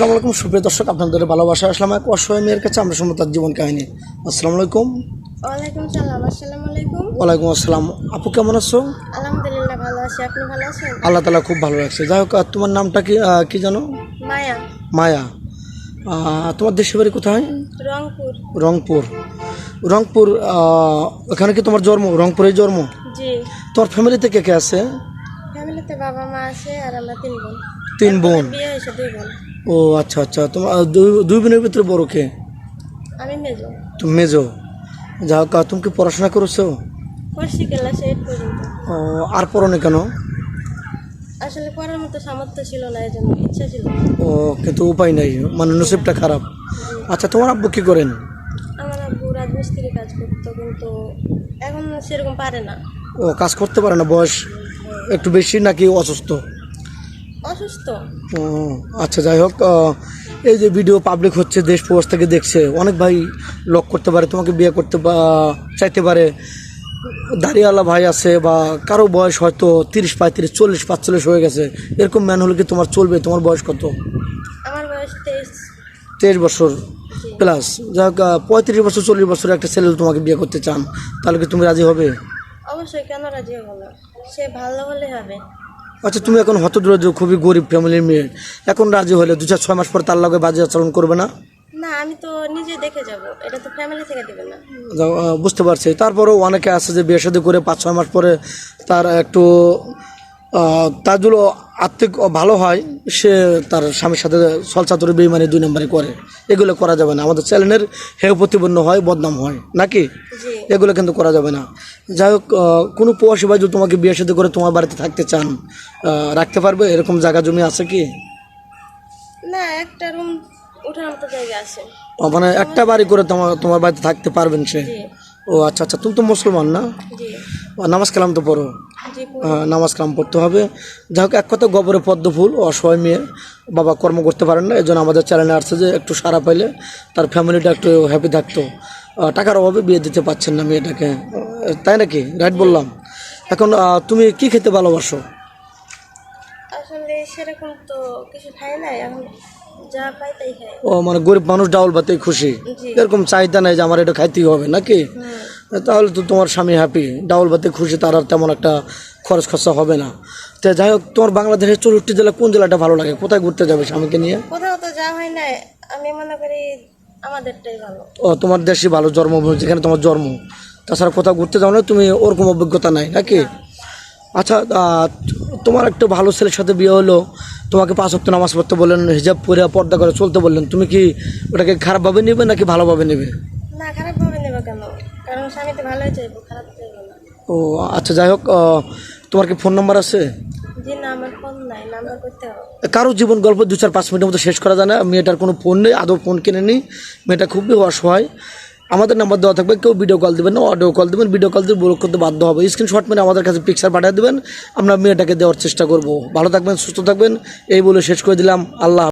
আসসালামু আলাইকুম সুপ্রিয় দর্শক আপনাদের ভালোবাসা আসলাম এক অসহায় মেয়ের কাছে। আমরা শুনব তার জীবন কাহিনী। আসসালামু আলাইকুম। ওয়ালাইকুম সালাম আসসালামু আলাইকুম। ওয়ালাইকুম আসসালাম। আপু কেমন আছো? আলহামদুলিল্লাহ ভালো আছি আপনি ভালো আছেন? আল্লাহ তালা খুব ভালো লাগছে যাই হোক তোমার নামটা কি কি জানো? মায়া। মায়া। তোমার দেশের বাড়ি কোথায়? রংপুর। রংপুর। রংপুর ওখানে কি তোমার জন্ম? রংপুরেই জন্ম? জি। তোমার ফ্যামিলিতে কে কে আছে? ফ্যামিলিতে বাবা মা আছে আর আমরা তিন বোন তিন বোন? বিয়ে হয়েছে দুই বোন। ও আচ্ছা আচ্ছা। তোমার দুই- দুই বোনের ভিতরে বড় কে? আমি মেজো। তুমি মেজো। যা হোক তুমি কি পড়াশোনা করেছ? করছি ক্লাস এইট পর্যন্ত। ও, আর পড়ো না কেন? আসলে পড়ার মতো সামর্থ্য ছিল না এই জন্য ইচ্ছা ছিল ও কিন্তু উপায় নাই মানে নসিবটা খারাপ। আচ্ছা তোমার আব্বু কি করেন? আমার আব্বু রাজমিস্ত্রি কাজ করতো কিন্তু এখন সেরকম পারে না। ও কাজ করতে পারে না বয়স একটু বেশি নাকি অসুস্থ? অসুস্থ। আচ্ছা যাই হোক এই যে ভিডিও পাবলিক হচ্ছে দেশ প্রবাস থেকে দেখছে অনেক ভাই লক করতে পারে তোমাকে বিয়ে করতে চাইতে পারে। দাঁড়িয়ালা ভাই আছে বা কারও বয়স হয়তো তিরিশ পঁয়ত্রিশ চল্লিশ পাঁচচল্লিশ হয়ে গেছে এরকম ম্যান হলে কি তোমার চলবে? তোমার বয়স কত? আমার বয়স তেইশ। তেইশ বছর প্লাস যাই হোক পঁয়ত্রিশ বছর চল্লিশ বছর একটা ছেলে তোমাকে বিয়ে করতে চান তাহলে কি তুমি রাজি হবে? অবশ্যই কেন রাজি হব সে ভালো হলে হবে। আচ্ছা তুমি এখন হতদরিদ্র খুবই গরিব ফ্যামিলির মেয়ে। এখন রাজি হলে দু চার ছয় মাস পর তার লগে বাজে আচরণ করবে না? না আমি তো নিজে দেখে যাব। এটা তো ফ্যামিলি থেকে দিবে না। বুঝতে পারছি। তারপরেও অনেকে আছে যে বিয়ে শাদী করে পাঁচ ছয় মাস পরে তার একটু আহ, তার যদি আর্থিক ভালো হয় সে তার স্বামীর সাথে সলচাতুরি বেইমানি দুই নম্বরে করে। এগুলো করা যাবে না। আমাদের চ্যানেলের হেয় প্রতিপন্ন হয় বদনাম হয় নাকি? এগুলো কিন্তু করা যাবে না। যাই হোক কোনো প্রবাসী ভাই যদি তোমাকে বিয়ে সাথে করে তোমার বাড়িতে থাকতে চান রাখতে পারবে? এরকম জায়গা জমি আছে কি? না একটা রুম জায়গা আছে। মানে একটা বাড়ি করে তোমার তোমার বাড়িতে থাকতে পারবেন সে? ও আচ্ছা আচ্ছা তুমি তো মুসলমান না? ও, নামাজ কালাম তো পড়ো। নামাজ কালাম পড়তে হবে। যাই হোক এক কথা গবরে পদ্ম ফুল অসহায় মেয়ে বাবা কর্ম করতে পারেন না। এই জন্য আমাদের চ্যানেলে আসছে যে একটু সারা পাইলে তার ফ্যামিলিটা একটু হ্যাপি থাকতো। টাকার অভাবে বিয়ে দিতে পারছেন না মেয়েটাকে। তাই নাকি? রাইট বললাম। এখন তুমি কি খেতে ভালোবাসো? আসলে সেরকম তো কিছু খাই নাই এখন যা পাই তাই খাই। ও মানে গরিব মানুষ ডাউল ভাতেই খুশি। এরকম চাহিদা নাই যে আমার এটা খাইতেই হবে নাকি? তাহলে তো তোমার স্বামী হ্যাপি ডাউল ভাতে খুশি তার আর তেমন একটা খরচ খরচা হবে না। তো যাই হোক তোমার বাংলাদেশের চৌষট্টি জেলা কোন জেলাটা ভালো লাগে? কোথায় ঘুরতে যাবে স্বামীকে নিয়ে? কোথাও তো যা হয় নাই। আমি মনে করি আমাদেরটাই ভালো। ও তোমার দেশই ভালো জন্মভূমি যেখানে তোমার জন্ম। তাছাড়া কোথাও ঘুরতে যাও না তুমি ওরকম অভিজ্ঞতা নাই নাকি আচ্ছা তোমার একটা ভালো ছেলের সাথে বিয়ে হলো তোমাকে পাঁচ হপ্তাহ নামাজ পড়তে বললেন হিজাব পরে পর্দা করে চলতে বললেন তুমি কি ওটাকে খারাপভাবে নেবে নাকি ভালোভাবে নেবে? না খারাপ ভাবে নেব কেন? কারণ স্বামী তো ভালোই চাইব খারাপ চাইব না। ও আচ্ছা যাই হোক তোমার কি ফোন নাম্বার আছে? জি না আমার ফোন নাই নাম্বার করতে হবে। কারও জীবন গল্প দু চার পাঁচ মিনিটের মতো শেষ করা যায় না। মেয়েটার কোনো ফোন নেই আদৌ ফোন কিনে নি মেয়েটা খুবই অসহায়। আমাদের নাম্বার দেওয়া থাকবে কেউ ভিডিও কল দেবেন না অডিও কল দেবেন ভিডিও কল দিয়ে ব্লক করতে বাধ্য হবে। স্ক্রিনশট মেরে আমাদের কাছে পিকচার পাঠিয়ে দেবেন। আমরা মেয়েটাকে দেওয়ার চেষ্টা করব। ভালো থাকবেন সুস্থ থাকবেন। এই বলে শেষ করে দিলাম। আল্লাহ